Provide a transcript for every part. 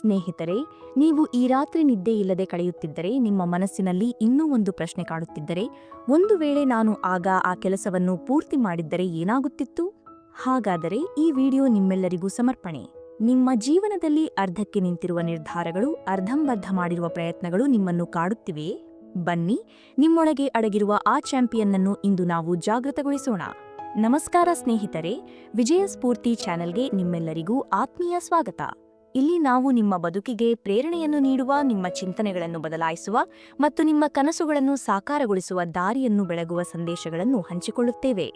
ಸ್ನೇಹಿತರೆ, ನೀವು ಈ ರಾತ್ರಿ ನಿದ್ದೆ ಇಲ್ಲದೆ ಕಳೆಯುತ್ತಿದ್ದರೆ ನಿಮ್ಮ ಮನಸ್ಸಿನಲ್ಲಿ ಇನ್ನೂ ಒಂದು ಪ್ರಶ್ನೆ ಕಾಡುತ್ತಿದ್ದರೆ, ಒಂದು ವೇಳೆ ನಾನು ಆಗ ಆ ಕೆಲಸವನ್ನು ಪೂರ್ತಿ ಮಾಡಿದ್ದರೆ ಏನಾಗುತ್ತಿತ್ತು? ಹಾಗಾದರೆ ಈ ವಿಡಿಯೋ ನಿಮ್ಮೆಲ್ಲರಿಗೂ ಸಮರ್ಪಣೆ. ನಿಮ್ಮ ಜೀವನದಲ್ಲಿ ಅರ್ಧಕ್ಕೆ ನಿಂತಿರುವ ನಿರ್ಧಾರಗಳು, ಅರ್ಧಂಬರ್ಧ ಮಾಡಿರುವ ಪ್ರಯತ್ನಗಳು ನಿಮ್ಮನ್ನು ಕಾಡುತ್ತಿವೆ. ಬನ್ನಿ, ನಿಮ್ಮೊಳಗೆ ಅಡಗಿರುವ ಆ ಚಾಂಪಿಯನ್ನನ್ನು ಇಂದು ನಾವು ಜಾಗೃತಗೊಳಿಸೋಣ. ನಮಸ್ಕಾರ ಸ್ನೇಹಿತರೆ, ವಿಜಯ ಸ್ಫೂರ್ತಿ ಚಾನೆಲ್ಗೆ ನಿಮ್ಮೆಲ್ಲರಿಗೂ ಆತ್ಮೀಯ ಸ್ವಾಗತ. ಇಲ್ಲಿ ನಾವು ನಿಮ್ಮ ಬದುಕಿಗೆ ಪ್ರೇರಣೆಯನ್ನು ನೀಡುವ, ನಿಮ್ಮ ಚಿಂತನೆಗಳನ್ನು ಬದಲಾಯಿಸುವ ಮತ್ತು ನಿಮ್ಮ ಕನಸುಗಳನ್ನು ಸಾಕಾರಗೊಳಿಸುವ ದಾರಿಯನ್ನು ಬೆಳಗುವ ಸಂದೇಶಗಳನ್ನು ಹಂಚಿಕೊಳ್ಳುತ್ತೇವೆ.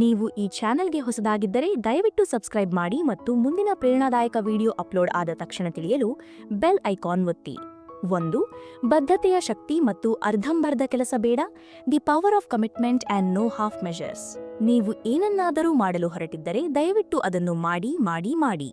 ನೀವು ಈ ಚಾನೆಲ್ಗೆ ಹೊಸದಾಗಿದ್ದರೆ ದಯವಿಟ್ಟು ಸಬ್ಸ್ಕ್ರೈಬ್ ಮಾಡಿ ಮತ್ತು ಮುಂದಿನ ಪ್ರೇರಣಾದಾಯಕ ವಿಡಿಯೋ ಅಪ್ಲೋಡ್ ಆದ ತಕ್ಷಣ ತಿಳಿಯಲು ಬೆಲ್ ಐಕಾನ್ ಒತ್ತಿ. ಒಂದು, ಬದ್ಧತೆಯ ಶಕ್ತಿ ಮತ್ತು ಅರ್ಧಂಬರ್ಧ ಕೆಲಸ ಬೇಡ, the power of commitment and no half measures. ನೀವು ಏನನ್ನಾದರೂ ಮಾಡಲು ಹೊರಟಿದ್ದರೆ ದಯವಿಟ್ಟು ಅದನ್ನು ಮಾಡಿ ಮಾಡಿ ಮಾಡಿ.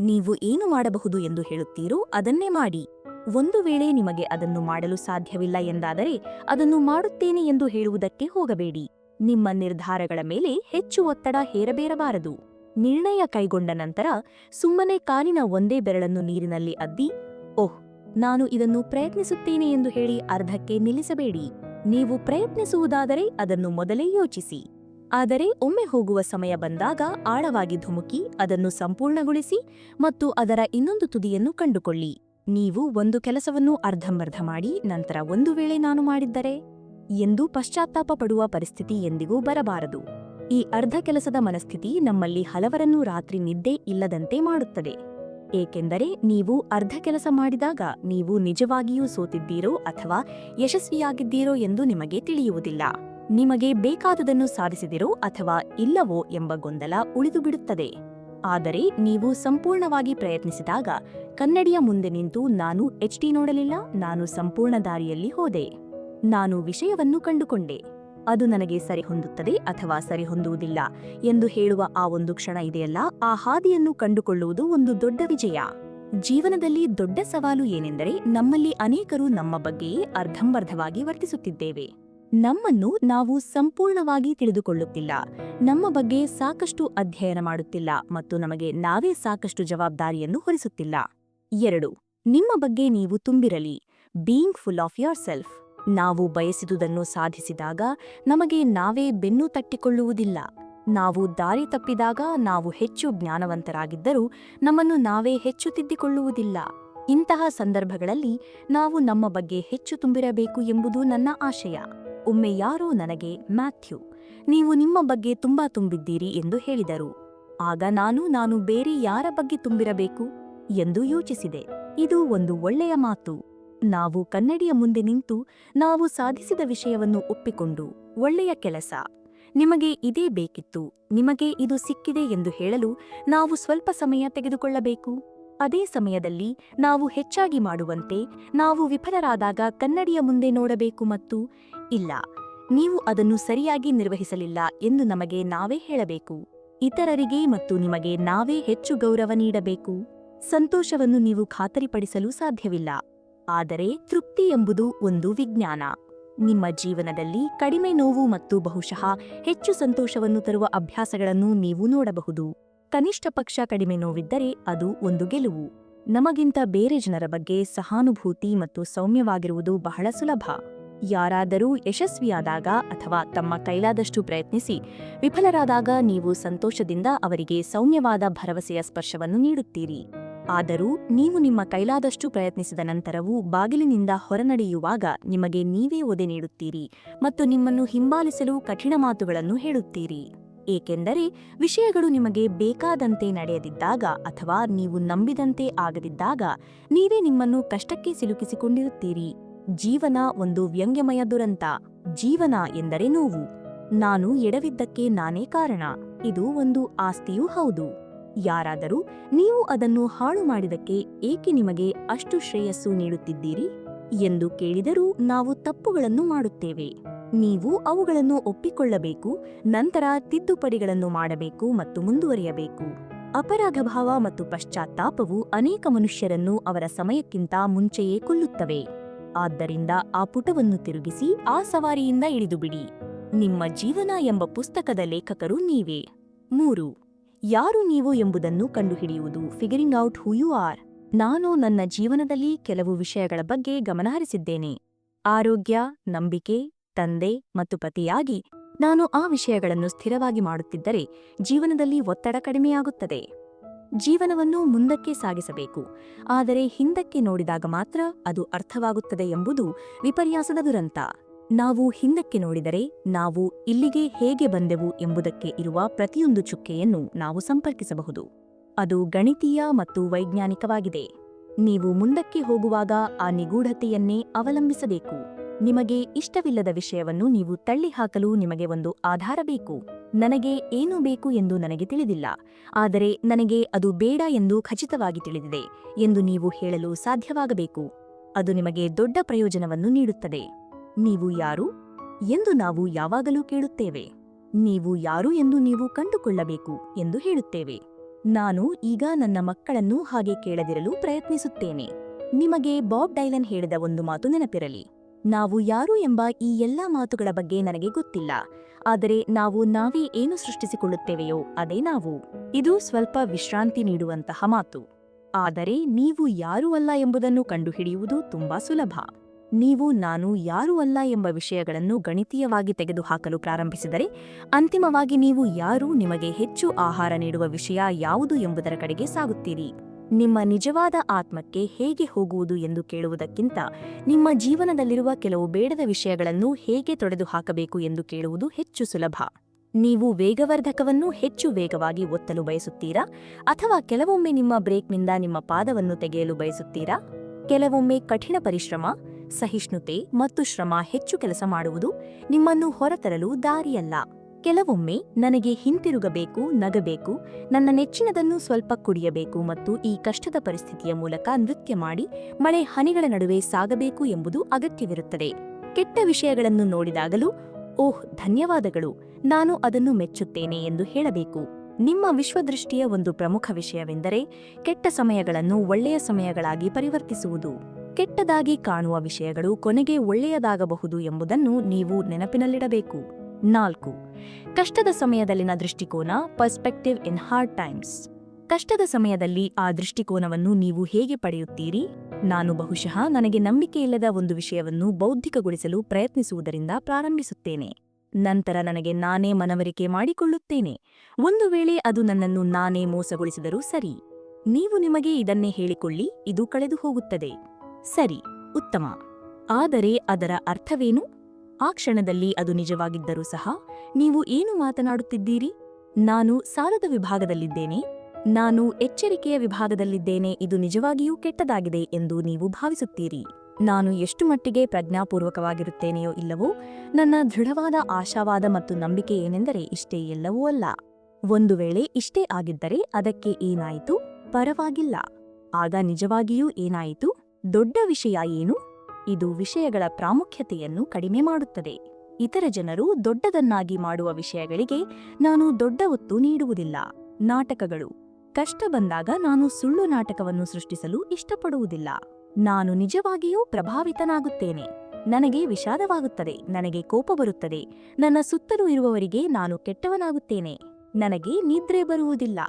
ನೀವು ಏನು ಮಾಡಬಹುದು ಎಂದು ಹೇಳುತ್ತೀರೋ ಅದನ್ನೇ ಮಾಡಿ. ಒಂದು ವೇಳೆ ನಿಮಗೆ ಅದನ್ನು ಮಾಡಲು ಸಾಧ್ಯವಿಲ್ಲ ಎಂದಾದರೆ ಅದನ್ನು ಮಾಡುತ್ತೇನೆ ಎಂದು ಹೇಳುವುದಕ್ಕೆ ಹೋಗಬೇಡಿ. ನಿಮ್ಮ ನಿರ್ಧಾರಗಳ ಮೇಲೆ ಹೆಚ್ಚು ಒತ್ತಡ ಹೇರಬೇರಬಾರದು ನಿರ್ಣಯ ಕೈಗೊಂಡ ನಂತರ ಸುಮ್ಮನೆ ಕಾಲಿನ ಒಂದೇ ಬೆರಳನ್ನು ನೀರಿನಲ್ಲಿ ಅದ್ದಿ, ಓಹ್, ನಾನು ಇದನ್ನು ಪ್ರಯತ್ನಿಸುತ್ತೇನೆ ಎಂದು ಹೇಳಿ ಅರ್ಧಕ್ಕೆ ನಿಲ್ಲಿಸಬೇಡಿ. ನೀವು ಪ್ರಯತ್ನಿಸುವುದಾದರೆ ಅದನ್ನು ಮೊದಲೇ ಯೋಚಿಸಿ. ಆದರೆ ಒಮ್ಮೆ ಹೋಗುವ ಸಮಯ ಬಂದಾಗ ಆಳವಾಗಿ ಧುಮುಕಿ ಅದನ್ನು ಸಂಪೂರ್ಣಗೊಳಿಸಿ ಮತ್ತು ಅದರ ಇನ್ನೊಂದು ತುದಿಯನ್ನು ಕಂಡುಕೊಳ್ಳಿ. ನೀವು ಒಂದು ಕೆಲಸವನ್ನು ಅರ್ಧಂಬರ್ಧ ಮಾಡಿ ನಂತರ ಒಂದು ವೇಳೆ ನಾನು ಮಾಡಿದ್ದರೆ ಎಂದು ಪಶ್ಚಾತ್ತಾಪ ಪಡುವ ಪರಿಸ್ಥಿತಿ ಎಂದಿಗೂ ಬರಬಾರದು. ಈ ಅರ್ಧ ಕೆಲಸದ ಮನಸ್ಥಿತಿ ನಮ್ಮಲ್ಲಿ ಹಲವರನ್ನು ರಾತ್ರಿ ನಿದ್ದೆ ಇಲ್ಲದಂತೆ ಮಾಡುತ್ತದೆ. ಏಕೆಂದರೆ ನೀವು ಅರ್ಧ ಕೆಲಸ ಮಾಡಿದಾಗ ನೀವು ನಿಜವಾಗಿಯೂ ಸೋತಿದ್ದೀರೋ ಅಥವಾ ಯಶಸ್ವಿಯಾಗಿದ್ದೀರೋ ಎಂದು ನಿಮಗೆ ತಿಳಿಯುವುದಿಲ್ಲ. ನಿಮಗೆ ಬೇಕಾದುದನ್ನು ಸಾಧಿಸಿದಿರೋ ಅಥವಾ ಇಲ್ಲವೋ ಎಂಬ ಗೊಂದಲ ಉಳಿದುಬಿಡುತ್ತದೆ ಆದರೆ ನೀವು ಸಂಪೂರ್ಣವಾಗಿ ಪ್ರಯತ್ನಿಸಿದಾಗ ಕನ್ನಡಿಯ ಮುಂದೆ ನಿಂತು ನಾನು ಎಚ್ಡಿ ನೋಡಲಿಲ್ಲ, ನಾನು ಸಂಪೂರ್ಣ ದಾರಿಯಲ್ಲಿ ಹೋದೆ. ನಾನು ವಿಷಯವನ್ನು ಕಂಡುಕೊಂಡೆ. ಅದು ನನಗೆ ಸರಿಹೊಂದುತ್ತದೆ ಅಥವಾ ಸರಿಹೊಂದುವುದಿಲ್ಲ ಎಂದು ಹೇಳುವ ಆ ಒಂದು ಕ್ಷಣ ಇದೆಯಲ್ಲ, ಆ ಹಾದಿಯನ್ನು ಕಂಡುಕೊಳ್ಳುವುದು ಒಂದು ದೊಡ್ಡ ವಿಜಯ. ಜೀವನದಲ್ಲಿ ದೊಡ್ಡ ಸವಾಲು ಏನೆಂದರೆ ನಮ್ಮಲ್ಲಿ ಅನೇಕರು ನಮ್ಮ ಬಗ್ಗೆಯೇ ಅರ್ಧಂಬರ್ಧವಾಗಿ ವರ್ತಿಸುತ್ತಿದ್ದೇವೆ. ನಮ್ಮನ್ನು ನಾವು ಸಂಪೂರ್ಣವಾಗಿ ತಿಳಿದುಕೊಳ್ಳುತ್ತಿಲ್ಲ. ನಮ್ಮ ಬಗ್ಗೆ ಸಾಕಷ್ಟು ಅಧ್ಯಯನ ಮಾಡುತ್ತಿಲ್ಲ ಮತ್ತು ನಮಗೆ ನಾವೇ ಸಾಕಷ್ಟು ಜವಾಬ್ದಾರಿಯನ್ನು ಹೊರಿಸುತ್ತಿಲ್ಲ. ಎರಡು, ನಿಮ್ಮ ಬಗ್ಗೆ ನೀವು ತುಂಬಿರಲಿ. Being full of yourself ನಾವು ಬಯಸಿದುದನ್ನು ಸಾಧಿಸಿದಾಗ ನಮಗೆ ನಾವೇ ಬೆನ್ನು ತಟ್ಟಿಕೊಳ್ಳುವುದಿಲ್ಲ. ನಾವು ದಾರಿ ತಪ್ಪಿದಾಗ ನಾವು ಹೆಚ್ಚು ಜ್ಞಾನವಂತರಾಗಿದ್ದರೂ ನಮ್ಮನ್ನು ನಾವೇ ಹೆಚ್ಚು ತಿದ್ದಿಕೊಳ್ಳುವುದಿಲ್ಲ. ಇಂತಹ ಸಂದರ್ಭಗಳಲ್ಲಿ ನಾವು ನಮ್ಮ ಬಗ್ಗೆ ಹೆಚ್ಚು ತುಂಬಿರಬೇಕು ಎಂಬುದು ನನ್ನ ಆಶಯ. ಒಮ್ಮೆ ಯಾರೋ ನನಗೆ, ಮ್ಯಾಥ್ಯೂ, ನೀವು ನಿಮ್ಮ ಬಗ್ಗೆ ತುಂಬಾ ತುಂಬಿದ್ದೀರಿ ಎಂದು ಹೇಳಿದರು. ಆಗ ನಾನು ನಾನು ಬೇರೆ ಯಾರ ಬಗ್ಗೆ ತುಂಬಿರಬೇಕು? ಎಂದು ಯೋಚಿಸಿದೆ. ಇದು ಒಂದು ಒಳ್ಳೆಯ ಮಾತು. ನಾವು ಕನ್ನಡಿಯ ಮುಂದೆ ನಿಂತು, ನಾವು ಸಾಧಿಸಿದ ವಿಷಯವನ್ನು ಒಪ್ಪಿಕೊಂಡು, ಒಳ್ಳೆಯ ಕೆಲಸ. ನಿಮಗೆ ಇದೇ ಬೇಕಿತ್ತು. ನಿಮಗೆ ಇದು ಸಿಕ್ಕಿದೆ ಎಂದು ಹೇಳಲು ನಾವು ಸ್ವಲ್ಪ ಸಮಯ ತೆಗೆದುಕೊಳ್ಳಬೇಕು. ಅದೇ ಸಮಯದಲ್ಲಿ ನಾವು ಹೆಚ್ಚಾಗಿ ಮಾಡುವಂತೆ ನಾವು ವಿಫಲರಾದಾಗ ಕನ್ನಡಿಯ ಮುಂದೆ ನೋಡಬೇಕು ಮತ್ತು ಇಲ್ಲ, ನೀವು ಅದನ್ನು ಸರಿಯಾಗಿ ನಿರ್ವಹಿಸಲಿಲ್ಲ ಎಂದು ನಮಗೆ ನಾವೇ ಹೇಳಬೇಕು. ಇತರರಿಗೆ ಮತ್ತು ನಿಮಗೆ ನಾವೇ ಹೆಚ್ಚು ಗೌರವ ನೀಡಬೇಕು. ಸಂತೋಷವನ್ನು ನೀವು ಖಾತರಿಪಡಿಸಲು ಸಾಧ್ಯವಿಲ್ಲ. ಆದರೆ ತೃಪ್ತಿ ಎಂಬುದು ಒಂದು ವಿಜ್ಞಾನ. ನಿಮ್ಮ ಜೀವನದಲ್ಲಿ ಕಡಿಮೆ ನೋವು ಮತ್ತು ಬಹುಶಃ ಹೆಚ್ಚು ಸಂತೋಷವನ್ನು ತರುವ ಅಭ್ಯಾಸಗಳನ್ನು ನೀವು ನೋಡಬಹುದು. ಕನಿಷ್ಠ ಪಕ್ಷ ಕಡಿಮೆ ನೋವಿದ್ದರೆ ಅದು ಒಂದು ಗೆಲುವು. ನಮಗಿಂತ ಬೇರೆ ಜನರ ಬಗ್ಗೆ ಸಹಾನುಭೂತಿ ಮತ್ತು ಸೌಮ್ಯವಾಗಿರುವುದು ಬಹಳ ಸುಲಭ. ಯಾರಾದರೂ ಯಶಸ್ವಿಯಾದಾಗ ಅಥವಾ ತಮ್ಮ ಕೈಲಾದಷ್ಟು ಪ್ರಯತ್ನಿಸಿ ವಿಫಲರಾದಾಗ ನೀವು ಸಂತೋಷದಿಂದ ಅವರಿಗೆ ಸೌಮ್ಯವಾದ ಭರವಸೆಯ ಸ್ಪರ್ಶವನ್ನು ನೀಡುತ್ತೀರಿ. ಆದರೂ ನೀವು ನಿಮ್ಮ ಕೈಲಾದಷ್ಟು ಪ್ರಯತ್ನಿಸಿದ ನಂತರವೂ ಬಾಗಿಲಿನಿಂದ ಹೊರನಡೆಯುವಾಗ ನಿಮಗೆ ನೀವೇ ಒದೆ ನೀಡುತ್ತೀರಿ ಮತ್ತು ನಿಮ್ಮನ್ನು ಹಿಂಬಾಲಿಸಲು ಕಠಿಣ ಮಾತುಗಳನ್ನು ಹೇಳುತ್ತೀರಿ. ಏಕೆಂದರೆ ವಿಷಯಗಳು ನಿಮಗೆ ಬೇಕಾದಂತೆ ನಡೆಯದಿದ್ದಾಗ ಅಥವಾ ನೀವು ನಂಬಿದಂತೆ ಆಗದಿದ್ದಾಗ ನೀವೇ ನಿಮ್ಮನ್ನು ಕಷ್ಟಕ್ಕೆ ಸಿಲುಕಿಸಿಕೊಂಡಿರುತ್ತೀರಿ. ಜೀವನ ಒಂದು ವ್ಯಂಗ್ಯಮಯ ದುರಂತ. ಜೀವನ ಎಂದರೆ ನೋವು. ನಾನು ಎಡವಿದ್ದಕ್ಕೆ ನಾನೇ ಕಾರಣ. ಇದು ಒಂದು ಆಸ್ತಿಯೂ ಹೌದು. ಯಾರಾದರೂ ನೀವು ಅದನ್ನು ಹಾಳು ಮಾಡಿದಕ್ಕೆ ಏಕೆ ನಿಮಗೆ ಅಷ್ಟು ಶ್ರೇಯಸ್ಸು ನೀಡುತ್ತಿದ್ದೀರಿ? ಎಂದು ಕೇಳಿದರೂ ನಾವು ತಪ್ಪುಗಳನ್ನು ಮಾಡುತ್ತೇವೆ. ನೀವು ಅವುಗಳನ್ನು ಒಪ್ಪಿಕೊಳ್ಳಬೇಕು, ನಂತರ ತಿದ್ದುಪಡಿಗಳನ್ನು ಮಾಡಬೇಕು ಮತ್ತು ಮುಂದುವರಿಯಬೇಕು. ಅಪರಾಧಭಾವ ಮತ್ತು ಪಶ್ಚಾತ್ತಾಪವು ಅನೇಕ ಮನುಷ್ಯರನ್ನು ಅವರ ಸಮಯಕ್ಕಿಂತ ಮುಂಚೆಯೇ ಕೊಲ್ಲುತ್ತವೆ. ಆದ್ದರಿಂದ ಆ ಪುಟವನ್ನು ತಿರುಗಿಸಿ ಆ ಸವಾರಿಯಿಂದ ಇಳಿದುಬಿಡಿ. ನಿಮ್ಮ ಜೀವನ ಎಂಬ ಪುಸ್ತಕದ ಲೇಖಕರು ನೀವೇ. ಮೂರು, ಯಾರು ನೀವು ಎಂಬುದನ್ನು ಕಂಡುಹಿಡಿಯುವುದು. Figuring out who you are. ನಾನು ನನ್ನ ಜೀವನದಲ್ಲಿ ಕೆಲವು ವಿಷಯಗಳ ಬಗ್ಗೆ ಗಮನಹರಿಸಿದ್ದೇನೆ. ಆರೋಗ್ಯ, ನಂಬಿಕೆ ತಂದೆ ಮತ್ತು ಪತಿಯಾಗಿ ನಾನು ಆ ವಿಷಯಗಳನ್ನು ಸ್ಥಿರವಾಗಿ ಮಾಡುತ್ತಿದ್ದರೆ ಜೀವನದಲ್ಲಿ ಒತ್ತಡ ಕಡಿಮೆಯಾಗುತ್ತದೆ. ಜೀವನವನ್ನು ಮುಂದಕ್ಕೆ ಸಾಗಿಸಬೇಕು. ಆದರೆ ಹಿಂದಕ್ಕೆ ನೋಡಿದಾಗ ಮಾತ್ರ ಅದು ಅರ್ಥವಾಗುತ್ತದೆ ಎಂಬುದು ವಿಪರ್ಯಾಸದ ದುರಂತ. ನಾವು ಹಿಂದಕ್ಕೆ ನೋಡಿದರೆ ನಾವು ಇಲ್ಲಿಗೆ ಹೇಗೆ ಬಂದೆವು ಎಂಬುದಕ್ಕೆ ಇರುವ ಪ್ರತಿಯೊಂದು ಚುಕ್ಕೆಯನ್ನು ನಾವು ಸಂಪರ್ಕಿಸಬಹುದು. ಅದು ಗಣಿತೀಯ ಮತ್ತು ವೈಜ್ಞಾನಿಕವಾಗಿದೆ. ನೀವು ಮುಂದಕ್ಕೆ ಹೋಗುವಾಗ ಆ ನಿಗೂಢತೆಯನ್ನೇ ಅವಲಂಬಿಸಬೇಕು. ನಿಮಗೆ ಇಷ್ಟವಿಲ್ಲದ ವಿಷಯವನ್ನು ನೀವು ತಳ್ಳಿಹಾಕಲು ನಿಮಗೆ ಒಂದು ಆಧಾರ ಬೇಕು. ನನಗೆ ಏನು ಬೇಕು ಎಂದು ನನಗೆ ತಿಳಿದಿಲ್ಲ. ಆದರೆ ನನಗೆ ಅದು ಬೇಡ ಎಂದು ಖಚಿತವಾಗಿ ತಿಳಿದಿದೆ ಎಂದು ನೀವು ಹೇಳಲು ಸಾಧ್ಯವಾಗಬೇಕು. ಅದು ನಿಮಗೆ ದೊಡ್ಡ ಪ್ರಯೋಜನವನ್ನು ನೀಡುತ್ತದೆ. ನೀವು ಯಾರು? ಎಂದು ನಾವು ಯಾವಾಗಲೂ ಕೇಳುತ್ತೇವೆ. ನೀವು ಯಾರು ಎಂದು ನೀವು ಕಂಡುಕೊಳ್ಳಬೇಕು ಎಂದು ಹೇಳುತ್ತೇವೆ. ನಾನು ಈಗ ನನ್ನ ಮಕ್ಕಳನ್ನು ಹಾಗೆ ಕೇಳದಿರಲು ಪ್ರಯತ್ನಿಸುತ್ತೇನೆ. ನಿಮಗೆ ಬಾಬ್ ಡೈಲನ್ ಹೇಳಿದ ಒಂದು ಮಾತು ನೆನಪಿರಲಿ. ನಾವು ಯಾರು ಎಂಬ ಈ ಎಲ್ಲ ಮಾತುಗಳ ಬಗ್ಗೆ ನನಗೆ ಗೊತ್ತಿಲ್ಲ. ಆದರೆ ನಾವು ನಾವೇ ಏನು ಸೃಷ್ಟಿಸಿಕೊಳ್ಳುತ್ತೇವೆಯೋ ಅದೇ ನಾವು. ಇದು ಸ್ವಲ್ಪ ವಿಶ್ರಾಂತಿ ನೀಡುವಂತಹ ಮಾತು. ಆದರೆ ನೀವು ಯಾರೂ ಅಲ್ಲ ಎಂಬುದನ್ನು ಕಂಡುಹಿಡಿಯುವುದು ತುಂಬಾ ಸುಲಭ. ನೀವು ನಾನು ಯಾರೂ ಅಲ್ಲ ಎಂಬ ವಿಷಯಗಳನ್ನು ಗಣಿತೀಯವಾಗಿ ತೆಗೆದುಹಾಕಲು ಪ್ರಾರಂಭಿಸಿದರೆ, ಅಂತಿಮವಾಗಿ ನೀವು ಯಾರು ನಿಮಗೆ ಹೆಚ್ಚು ಆಹಾರ ನೀಡುವ ವಿಷಯ ಯಾವುದು ಎಂಬುದರ ಕಡೆಗೆ ಸಾಗುತ್ತೀರಿ. ನಿಮ್ಮ ನಿಜವಾದ ಆತ್ಮಕ್ಕೆ ಹೇಗೆ ಹೋಗುವುದು ಎಂದು ಕೇಳುವುದಕ್ಕಿಂತ ನಿಮ್ಮ ಜೀವನದಲ್ಲಿರುವ ಕೆಲವು ಬೇಡದ ವಿಷಯಗಳನ್ನು ಹೇಗೆ ತೊಡೆದು ಹಾಕಬೇಕು ಎಂದು ಕೇಳುವುದು ಹೆಚ್ಚು ಸುಲಭ. ನೀವು ವೇಗವರ್ಧಕವನ್ನು ಹೆಚ್ಚು ವೇಗವಾಗಿ ಒತ್ತಲು ಬಯಸುತ್ತೀರಾ? ಅಥವಾ ಕೆಲವೊಮ್ಮೆ ನಿಮ್ಮ ಬ್ರೇಕ್ನಿಂದ ನಿಮ್ಮ ಪಾದವನ್ನು ತೆಗೆಯಲು ಬಯಸುತ್ತೀರಾ? ಕೆಲವೊಮ್ಮೆ ಕಠಿಣ ಪರಿಶ್ರಮ, ಸಹಿಷ್ಣುತೆ ಮತ್ತು ಶ್ರಮ ಹೆಚ್ಚು ಕೆಲಸ ಮಾಡುವುದು ನಿಮ್ಮನ್ನು ಹೊರತರಲು ದಾರಿಯಲ್ಲ. ಕೆಲವೊಮ್ಮೆ ನನಗೆ ಹಿಂತಿರುಗಬೇಕು, ನಗಬೇಕು, ನನ್ನ ನೆಚ್ಚಿನದನ್ನು ಸ್ವಲ್ಪ ಕುಡಿಯಬೇಕು ಮತ್ತು ಈ ಕಷ್ಟದ ಪರಿಸ್ಥಿತಿಯ ಮೂಲಕ ನೃತ್ಯ ಮಾಡಿ ಮಳೆ ಹನಿಗಳ ನಡುವೆ ಸಾಗಬೇಕು ಎಂಬುದು ಅಗತ್ಯವಿರುತ್ತದೆ. ಕೆಟ್ಟ ವಿಷಯಗಳನ್ನು ನೋಡಿದಾಗಲೂ, ಓಹ್, ಧನ್ಯವಾದಗಳು, ನಾನು ಅದನ್ನು ಮೆಚ್ಚುತ್ತೇನೆ ಎಂದು ಹೇಳಬೇಕು. ನಿಮ್ಮ ವಿಶ್ವದೃಷ್ಟಿಯ ಒಂದು ಪ್ರಮುಖ ವಿಷಯವೆಂದರೆ ಕೆಟ್ಟ ಸಮಯಗಳನ್ನು ಒಳ್ಳೆಯ ಸಮಯಗಳಾಗಿ ಪರಿವರ್ತಿಸುವುದು. ಕೆಟ್ಟದಾಗಿ ಕಾಣುವ ವಿಷಯಗಳು ಕೊನೆಗೆ ಒಳ್ಳೆಯದಾಗಬಹುದು ಎಂಬುದನ್ನು ನೀವು ನೆನಪಿನಲ್ಲಿಡಬೇಕು. ನಾಲ್ಕು. ಕಷ್ಟದ ಸಮಯದಲ್ಲಿನ ದೃಷ್ಟಿಕೋನ ಪರ್ಸ್ಪೆಕ್ಟಿವ್ ಇನ್ ಹಾರ್ಡ್ ಟೈಮ್ಸ್ ಕಷ್ಟದ ಸಮಯದಲ್ಲಿ ಆ ದೃಷ್ಟಿಕೋನವನ್ನು ನೀವು ಹೇಗೆ ಪಡೆಯುತ್ತೀರಿ? ನಾನು ಬಹುಶಃ ನನಗೆ ನಂಬಿಕೆಯಿಲ್ಲದ ಒಂದು ವಿಷಯವನ್ನು ಬೌದ್ಧಿಕಗೊಳಿಸಲು ಪ್ರಯತ್ನಿಸುವುದರಿಂದ ಪ್ರಾರಂಭಿಸುತ್ತೇನೆ. ನಂತರ ನನಗೆ ನಾನೇ ಮನವರಿಕೆ ಮಾಡಿಕೊಳ್ಳುತ್ತೇನೆ. ಒಂದು ವೇಳೆ ಅದು ನನ್ನನ್ನು ನಾನೇ ಮೋಸಗೊಳಿಸಿದರೂ ಸರಿ. ನೀವು ನಿಮಗೆ ಇದನ್ನೇ ಹೇಳಿಕೊಳ್ಳಿ, ಇದು ಕಳೆದು ಹೋಗುತ್ತದೆ ಸರಿ, ಉತ್ತಮ. ಆದರೆ ಅದರ ಅರ್ಥವೇನು? ಆ ಕ್ಷಣದಲ್ಲಿ ಅದು ನಿಜವಾಗಿದ್ದರೂ ಸಹ ನೀವು ಏನು ಮಾತನಾಡುತ್ತಿದ್ದೀರಿ? ನಾನು ಸಾಲದ ವಿಭಾಗದಲ್ಲಿದ್ದೇನೆ. ನಾನು ಎಚ್ಚರಿಕೆಯ ವಿಭಾಗದಲ್ಲಿದ್ದೇನೆ. ಇದು ನಿಜವಾಗಿಯೂ ಕೆಟ್ಟದಾಗಿದೆ ಎಂದು ನೀವು ಭಾವಿಸುತ್ತೀರಿ. ನಾನು ಎಷ್ಟು ಮಟ್ಟಿಗೆ ಪ್ರಜ್ಞಾಪೂರ್ವಕವಾಗಿರುತ್ತೇನೆಯೋ ಇಲ್ಲವೋ, ನನ್ನ ದೃಢವಾದ ಆಶಾವಾದ ಮತ್ತು ನಂಬಿಕೆ ಏನೆಂದರೆ ಇಷ್ಟೇ ಎಲ್ಲವೂ ಅಲ್ಲ. ಒಂದು ವೇಳೆ ಇಷ್ಟೇ ಆಗಿದ್ದರೆ ಅದಕ್ಕೆ ಏನಾಯಿತು? ಪರವಾಗಿಲ್ಲ. ಆಗ ನಿಜವಾಗಿಯೂ ಏನಾಯಿತು? ದೊಡ್ಡ ವಿಷಯ ಏನು? ಇದು ವಿಷಯಗಳ ಪ್ರಾಮುಖ್ಯತೆಯನ್ನು ಕಡಿಮೆ ಮಾಡುತ್ತದೆ. ಇತರ ಜನರು ದೊಡ್ಡದನ್ನಾಗಿ ಮಾಡುವ ವಿಷಯಗಳಿಗೆ ನಾನು ದೊಡ್ಡ ಒತ್ತು ನೀಡುವುದಿಲ್ಲ. ನಾಟಕಗಳು. ಕಷ್ಟ ಬಂದಾಗ ನಾನು ಸುಳ್ಳು ನಾಟಕವನ್ನು ಸೃಷ್ಟಿಸಲು ಇಷ್ಟಪಡುವುದಿಲ್ಲ. ನಾನು ನಿಜವಾಗಿಯೂ ಪ್ರಭಾವಿತನಾಗುತ್ತೇನೆ. ನನಗೆ ವಿಷಾದವಾಗುತ್ತದೆ. ನನಗೆ ಕೋಪ ಬರುತ್ತದೆ. ನನ್ನ ಸುತ್ತಲೂ ಇರುವವರಿಗೆ ನಾನು ಕೆಟ್ಟವನಾಗುತ್ತೇನೆ. ನನಗೆ ನಿದ್ರೆ ಬರುವುದಿಲ್ಲ.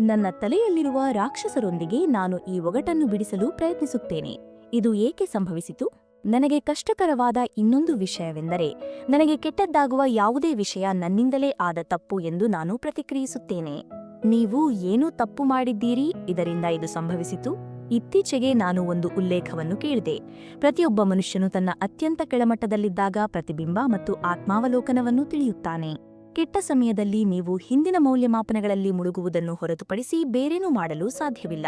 ನನ್ನ ತಲೆಯಲ್ಲಿರುವ ರಾಕ್ಷಸರೊಂದಿಗೆ ನಾನು ಈ ಒಗಟನ್ನು ಬಿಡಿಸಲು ಪ್ರಯತ್ನಿಸುತ್ತೇನೆ. ಇದು ಏಕೆ ಸಂಭವಿಸಿತು? ನನಗೆ ಕಷ್ಟಕರವಾದ ಇನ್ನೊಂದು ವಿಷಯವೆಂದರೆ, ನನಗೆ ಕೆಟ್ಟದ್ದಾಗುವ ಯಾವುದೇ ವಿಷಯ ನನ್ನಿಂದಲೇ ಆದ ತಪ್ಪು ಎಂದು ನಾನು ಪ್ರತಿಕ್ರಿಯಿಸುತ್ತೇನೆ. ನೀವು ಏನು ತಪ್ಪು ಮಾಡಿದ್ದೀರಿ? ಇದರಿಂದ ಇದು ಸಂಭವಿಸಿತು. ಇತ್ತೀಚೆಗೆ ನಾನು ಒಂದು ಉಲ್ಲೇಖವನ್ನು ಕೇಳಿದೆ. ಪ್ರತಿಯೊಬ್ಬ ಮನುಷ್ಯನು ತನ್ನ ಅತ್ಯಂತ ಕೆಳಮಟ್ಟದಲ್ಲಿದ್ದಾಗ ಪ್ರತಿಬಿಂಬ ಮತ್ತು ಆತ್ಮಾವಲೋಕನವನ್ನು ತಿಳಿಯುತ್ತಾನೆ. ಕೆಟ್ಟ ಸಮಯದಲ್ಲಿ ನೀವು ಹಿಂದಿನ ಮೌಲ್ಯಮಾಪನಗಳಲ್ಲಿ ಮುಳುಗುವುದನ್ನು ಹೊರತುಪಡಿಸಿ ಬೇರೇನೂ ಮಾಡಲು ಸಾಧ್ಯವಿಲ್ಲ.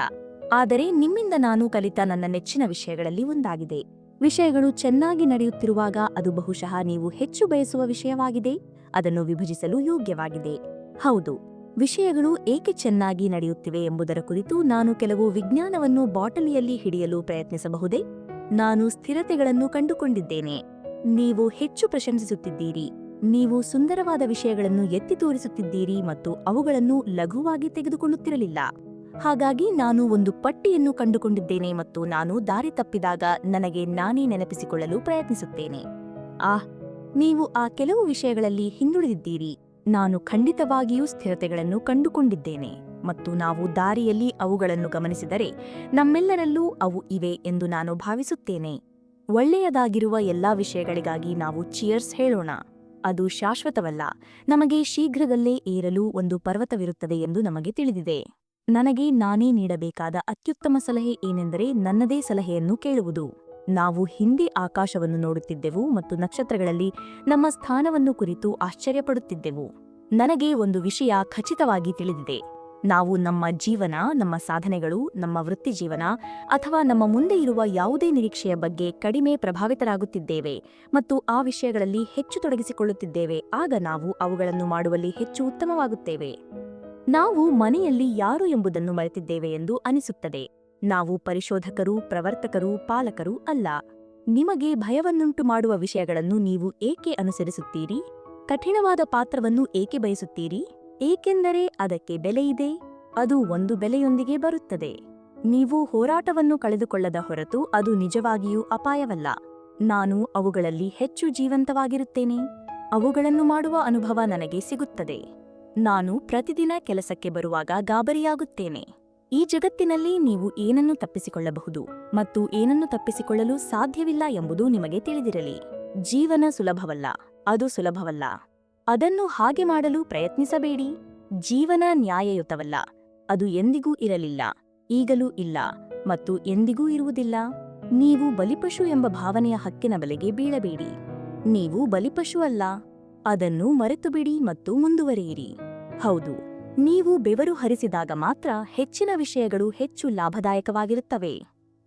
ಆದರೆ ನಿಮ್ಮಿಂದ ನಾನು ಕಲಿತ ನನ್ನ ನೆಚ್ಚಿನ ವಿಷಯಗಳಲ್ಲಿ ಒಂದಾಗಿದೆ. ವಿಷಯಗಳು ಚೆನ್ನಾಗಿ ನಡೆಯುತ್ತಿರುವಾಗ ಅದು ಬಹುಶಃ ನೀವು ಹೆಚ್ಚು ಬಯಸುವ ವಿಷಯವಾಗಿದೆ, ಅದನ್ನು ವಿಭಜಿಸಲು ಯೋಗ್ಯವಾಗಿದೆ. ಹೌದು, ವಿಷಯಗಳು ಏಕೆ ಚೆನ್ನಾಗಿ ನಡೆಯುತ್ತಿವೆ ಎಂಬುದರ ಕುರಿತು ನಾನು ಕೆಲವು ವಿಜ್ಞಾನವನ್ನು ಬಾಟಲಿಯಲ್ಲಿ ಹಿಡಿಯಲು ಪ್ರಯತ್ನಿಸಬಹುದೇ? ನಾನು ಸ್ಥಿರತೆಗಳನ್ನು ಕಂಡುಕೊಂಡಿದ್ದೇನೆ. ನೀವು ಹೆಚ್ಚು ಪ್ರಶಂಸಿಸುತ್ತಿದ್ದೀರಿ. ನೀವು ಸುಂದರವಾದ ವಿಷಯಗಳನ್ನು ಎತ್ತಿ ತೋರಿಸುತ್ತಿದ್ದೀರಿ ಮತ್ತು ಅವುಗಳನ್ನು ಲಘುವಾಗಿ ತೆಗೆದುಕೊಳ್ಳುತ್ತಿರಲಿಲ್ಲ. ಹಾಗಾಗಿ ನಾನು ಒಂದು ಪಟ್ಟಿಯನ್ನು ಕಂಡುಕೊಂಡಿದ್ದೇನೆ ಮತ್ತು ನಾನು ದಾರಿ ತಪ್ಪಿದಾಗ ನನಗೆ ನಾನೇ ನೆನಪಿಸಿಕೊಳ್ಳಲು ಪ್ರಯತ್ನಿಸುತ್ತೇನೆ. ಆಹ್ ನೀವು ಆ ಕೆಲವು ವಿಷಯಗಳಲ್ಲಿ ಹಿಂದುಳಿದಿದ್ದೀರಿ. ನಾನು ಖಂಡಿತವಾಗಿಯೂ ಸ್ಥಿರತೆಗಳನ್ನು ಕಂಡುಕೊಂಡಿದ್ದೇನೆ ಮತ್ತು ನಾವು ದಾರಿಯಲ್ಲಿ ಅವುಗಳನ್ನು ಗಮನಿಸಿದರೆ ನಮ್ಮೆಲ್ಲರಲ್ಲೂ ಅವು ಇವೆ ಎಂದು ನಾನು ಭಾವಿಸುತ್ತೇನೆ. ಒಳ್ಳೆಯದಾಗಿರುವ ಎಲ್ಲಾ ವಿಷಯಗಳಿಗಾಗಿ ನಾವು ಚಿಯರ್ಸ್ ಹೇಳೋಣ. ಅದು ಶಾಶ್ವತವಲ್ಲ. ನಮಗೆ ಶೀಘ್ರದಲ್ಲೇ ಏರಲು ಒಂದು ಪರ್ವತವಿರುತ್ತದೆ ಎಂದು ನಮಗೆ ತಿಳಿದಿದೆ. ನನಗೆ ನಾನೇ ನೀಡಬೇಕಾದ ಅತ್ಯುತ್ತಮ ಸಲಹೆ ಏನೆಂದರೆ ನನ್ನದೇ ಸಲಹೆಯನ್ನು ಕೇಳುವುದು. ನಾವು ಹಿಂದೆ ಆಕಾಶವನ್ನು ನೋಡುತ್ತಿದ್ದೆವು ಮತ್ತು ನಕ್ಷತ್ರಗಳಲ್ಲಿ ನಮ್ಮ ಸ್ಥಾನವನ್ನು ಕುರಿತು ಆಶ್ಚರ್ಯಪಡುತ್ತಿದ್ದೆವು. ನನಗೆ ಒಂದು ವಿಷಯ ಖಚಿತವಾಗಿ ತಿಳಿದಿದೆ. ನಾವು ನಮ್ಮ ಜೀವನ, ನಮ್ಮ ಸಾಧನೆಗಳು, ನಮ್ಮ ವೃತ್ತಿಜೀವನ ಅಥವಾ ನಮ್ಮ ಮುಂದೆ ಇರುವ ಯಾವುದೇ ನಿರೀಕ್ಷೆಯ ಬಗ್ಗೆ ಕಡಿಮೆ ಪ್ರಭಾವಿತರಾಗುತ್ತಿದ್ದೇವೆ ಮತ್ತು ಆ ವಿಷಯಗಳಲ್ಲಿ ಹೆಚ್ಚು ತೊಡಗಿಸಿಕೊಳ್ಳುತ್ತಿದ್ದೇವೆ. ಆಗ ನಾವು ಅವುಗಳನ್ನು ಮಾಡುವಲ್ಲಿ ಹೆಚ್ಚು ಉತ್ತಮವಾಗುತ್ತೇವೆ. ನಾವು ಮನೆಯಲ್ಲಿ ಯಾರು ಎಂಬುದನ್ನು ಮರೆತಿದ್ದೇವೆ ಎಂದು ಅನಿಸುತ್ತದೆ. ನಾವು ಪರಿಶೋಧಕರು, ಪ್ರವರ್ತಕರು, ಪಾಲಕರು ಅಲ್ಲ. ನಿಮಗೆ ಭಯವನ್ನುಂಟು ಮಾಡುವ ವಿಷಯಗಳನ್ನು ನೀವು ಏಕೆ ಅನುಸರಿಸುತ್ತೀರಿ? ಕಠಿಣವಾದ ಪಾತ್ರವನ್ನು ಏಕೆ ಬಯಸುತ್ತೀರಿ? ಏಕೆಂದರೆ ಅದಕ್ಕೆ ಬೆಲೆಯಿದೆ ಅದು ಒಂದು ಬೆಲೆಯೊಂದಿಗೆ ಬರುತ್ತದೆ. ನೀವು ಹೋರಾಟವನ್ನು ಕಳೆದುಕೊಳ್ಳದ ಹೊರತು ಅದು ನಿಜವಾಗಿಯೂ ಅಪಾಯವಲ್ಲ. ನಾನು ಅವುಗಳಲ್ಲಿ ಹೆಚ್ಚು ಜೀವಂತವಾಗಿರುತ್ತೇನೆ. ಅವುಗಳನ್ನು ಮಾಡುವ ಅನುಭವ ನನಗೆ ಸಿಗುತ್ತದೆ. ನಾನು ಪ್ರತಿದಿನ ಕೆಲಸಕ್ಕೆ ಬರುವಾಗ ಗಾಬರಿಯಾಗುತ್ತೇನೆ. ಈ ಜಗತ್ತಿನಲ್ಲಿ ನೀವು ಏನನ್ನು ತಪ್ಪಿಸಿಕೊಳ್ಳಬಹುದು ಮತ್ತು ಏನನ್ನು ತಪ್ಪಿಸಿಕೊಳ್ಳಲು ಸಾಧ್ಯವಿಲ್ಲ ಎಂಬುದು ನಿಮಗೆ ತಿಳಿದಿರಲಿ. ಜೀವನ ಸುಲಭವಲ್ಲ, ಅದು ಸುಲಭವಲ್ಲ. ಅದನ್ನು ಹಾಗೆ ಮಾಡಲು ಪ್ರಯತ್ನಿಸಬೇಡಿ. ಜೀವನ ನ್ಯಾಯಯುತವಲ್ಲ, ಅದು ಎಂದಿಗೂ ಇರಲಿಲ್ಲ, ಈಗಲೂ ಇಲ್ಲ ಮತ್ತು ಎಂದಿಗೂ ಇರುವುದಿಲ್ಲ. ನೀವು ಬಲಿಪಶು ಎಂಬ ಭಾವನೆಯ ಹಕ್ಕಿನ ಬಲೆಗೆ ಬೀಳಬೇಡಿ. ನೀವು ಬಲಿಪಶು ಅಲ್ಲ ಅದನ್ನು ಮರೆತುಬಿಡಿ ಮತ್ತು ಮುಂದುವರಿಯಿರಿ. ಹೌದು, ನೀವು ಬೆವರು ಹರಿಸಿದಾಗ ಮಾತ್ರ ಹೆಚ್ಚಿನ ವಿಷಯಗಳು ಹೆಚ್ಚು ಲಾಭದಾಯಕವಾಗಿರುತ್ತವೆ.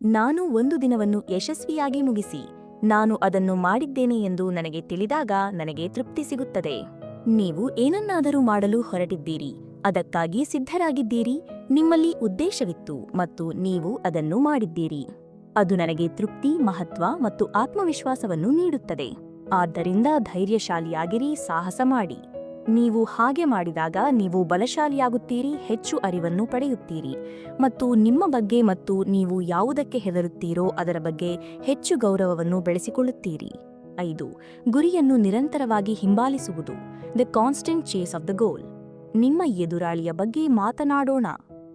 ನಾನು ಒಂದು ದಿನವನ್ನು ಯಶಸ್ವಿಯಾಗಿ ಮುಗಿಸಿ, ನಾನು ಅದನ್ನು ಮಾಡಿದ್ದೇನೆ ಎಂದು ನನಗೆ ತಿಳಿದಾಗ ನನಗೆ ತೃಪ್ತಿ ಸಿಗುತ್ತದೆ. ನೀವು ಏನನ್ನಾದರೂ ಮಾಡಲು ಹೊರಟಿದ್ದೀರಿ, ಅದಕ್ಕಾಗಿ ಸಿದ್ಧರಾಗಿದ್ದೀರಿ, ನಿಮ್ಮಲ್ಲಿ ಉದ್ದೇಶವಿತ್ತು ಮತ್ತು ನೀವು ಅದನ್ನು ಮಾಡಿದ್ದೀರಿ. ಅದು ನನಗೆ ತೃಪ್ತಿ, ಮಹತ್ವ ಮತ್ತು ಆತ್ಮವಿಶ್ವಾಸವನ್ನು ನೀಡುತ್ತದೆ. ಆದ್ದರಿಂದ ಧೈರ್ಯಶಾಲಿಯಾಗಿರಿ, ಸಾಹಸ ಮಾಡಿ. ನೀವು ಹಾಗೆ ಮಾಡಿದಾಗ ನೀವು ಬಲಶಾಲಿಯಾಗುತ್ತೀರಿ, ಹೆಚ್ಚು ಅರಿವನ್ನು ಪಡೆಯುತ್ತೀರಿ. ಮತ್ತು ನಿಮ್ಮ ಬಗ್ಗೆ ಮತ್ತು ನೀವು ಯಾವುದಕ್ಕೆ ಹೆದರುತ್ತೀರೋ ಅದರ ಬಗ್ಗೆ ಹೆಚ್ಚು ಗೌರವವನ್ನು ಬೆಳೆಸಿಕೊಳ್ಳುತ್ತೀರಿ. ಐದು, ಗುರಿಯನ್ನು ನಿರಂತರವಾಗಿ ಹಿಂಬಾಲಿಸುವುದು. The constant chase of the goal ನಿಮ್ಮ ಎದುರಾಳಿಯ ಬಗ್ಗೆ ಮಾತನಾಡೋಣ.